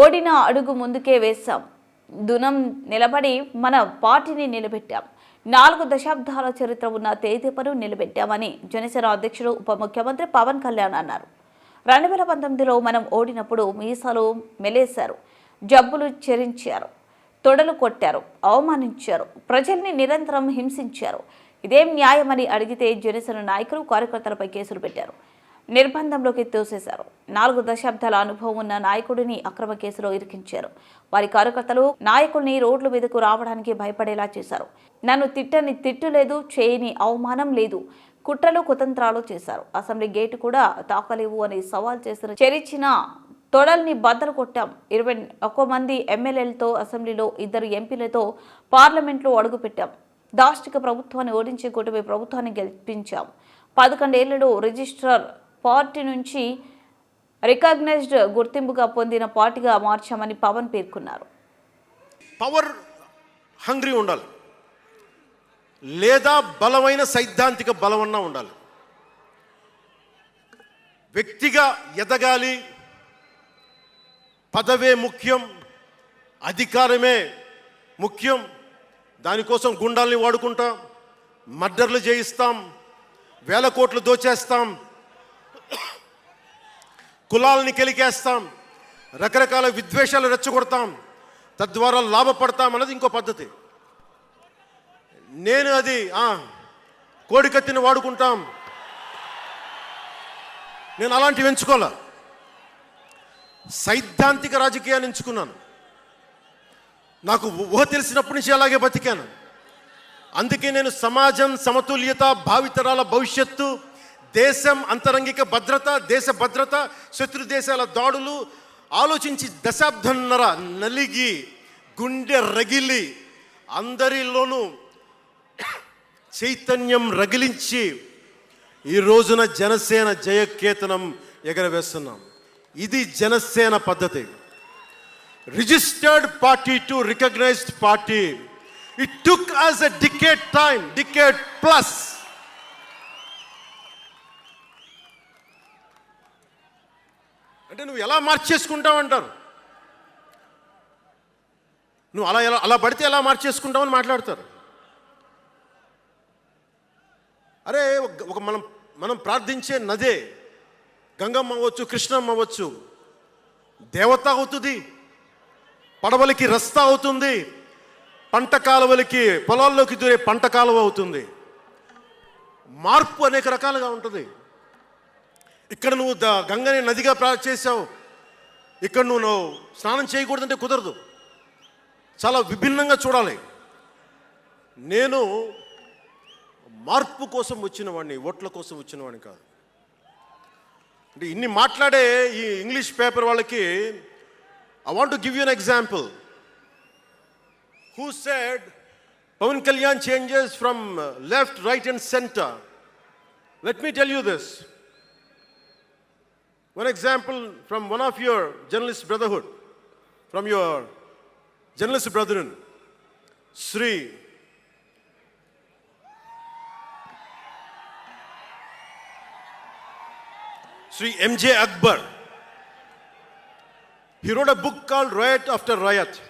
ఓడిన అడుగు ముందుకే వేశాం. దునం నిలబడి మన పార్టీని నిలబెట్టాం. నాలుగు దశాబ్దాల చరిత్ర ఉన్న తేదీపను నిలబెట్టామని జనసేన అధ్యక్షుడు ఉప ముఖ్యమంత్రి పవన్ కళ్యాణ్ అన్నారు. రెండు వేల పంతొమ్మిదిలో మనం ఓడినప్పుడు మీసాలు మెలేశారు జబ్బులు చెరించారు తొడలు కొట్టారు అవమానించారు ప్రజల్ని నిరంతరం హింసించారు. ఇదేం న్యాయమని అడిగితే జనసేన నాయకులు కార్యకర్తలపై కేసులు పెట్టారు. నిర్బంధంలోకి తోసేశారు. నాలుగు దశాబ్దాల అనుభవం ఉన్న నాయకుడిని అక్రమ కేసులో ఇరికించారు. వారి కార్యకర్తలు నాయకుడిని రోడ్ల మీదకు రావడానికి భయపడేలా చేశారు. నన్ను తిట్టని తిట్టు లేదు చేయని అవమానం లేదు కుట్రలు కుతంత్రాలు చేశారు. అసెంబ్లీ గేటు కూడా తాకలేవు అని సవాల్ చేసిన చెరిచిన తొడల్ని బద్దలు కొట్టాం. ఇరవై ఒక్క మంది ఎమ్మెల్యేలతో అసెంబ్లీలో ఇద్దరు ఎంపీలతో పార్లమెంట్లో అడుగుపెట్టాం దాష్టిక ప్రభుత్వాన్ని ఓడించి కూటమి ప్రభుత్వాన్ని గెలిపించాం. పదకొండేళ్ళలో రిజిస్ట్రార్ పార్టీ నుంచి రికగ్నైజ్డ్ గుర్తింపుగా పొందిన పార్టీగా మార్చామని పవన్ పేర్కొన్నారు. పవర్ హంగ్రీ ఉండాలి. లేదా బలమైన సైద్ధాంతిక బలమన్నా ఉండాలి. వ్యక్తిగా ఎదగాలి. పదవే ముఖ్యం. అధికారమే ముఖ్యం. దానికోసం గుండాల్ని వాడుకుంటాం. మర్డర్లు చేయిస్తాం. వేల కోట్లు దోచేస్తాం. కులాలని కెలికేస్తాం రకరకాల విద్వేషాలు రెచ్చగొడతాం తద్వారా లాభపడతాం అన్నది ఇంకో పద్ధతి. నేను అది కోడికత్తిని వాడుకుంటాం. నేను అలాంటివి ఎంచుకోలే సైద్ధాంతిక రాజకీయాన్ని ఎంచుకున్నాను. నాకు ఊహ తెలిసినప్పటి నుంచి అలాగే బతికాను. అందుకే నేను సమాజం సమతుల్యత భావితరాల భవిష్యత్తు దేశం అంతరంగిక భద్రత దేశ భద్రత శత్రు దేశాల దాడులు ఆలోచించి దశాబ్దన్నర నలిగి గుండె రగిలి అందరిలోనూ చైతన్యం రగిలించి ఈ రోజున జనసేన జయకేతనం ఎగరవేస్తున్నాం. ఇది జనసేన పద్ధతి. Registered party to recognised party. It took as a decade time decade plus అంటే నువ్వు ఎలా మార్చేసుకుంటావు అంటారు నువ్వు అలా ఎలా అలా పడితే ఎలా మార్చేసుకుంటావని మాట్లాడతారు. అరే ఒక- ఒక మనం మనం ప్రార్థించే నదే గంగమ్మ అవ్వచ్చు కృష్ణమ్మ అవ్వచ్చు దేవత అవుతుంది పడవలకి రస్తా అవుతుంది పంట కాలువలకి పొలాల్లోకి దూరే పంట కాలువ అవుతుంది. మార్పు అనేక రకాలుగా ఉంటుంది. ఇక్కడ నువ్వు ద గంగని నదిగా ప్రా చేసావు ఇక్కడ నువ్వు నువ్వు. స్నానం చేయకూడదంటే కుదరదు. చాలా విభిన్నంగా చూడాలి. నేను మార్పు కోసం వచ్చిన వాడిని ఓట్ల కోసం వచ్చిన వాడిని కాదు. అంటే ఇన్ని మాట్లాడే ఈ ఇంగ్లీష్ పేపర్ వాళ్ళకి I want give you an example who said Pawan Kalyan changes from left right and centre let me tell you this One example from one of your journalist brotherhood, from your journalist brethren, Sri. Sri M.J. Akbar. He wrote a book called Riot After Riot.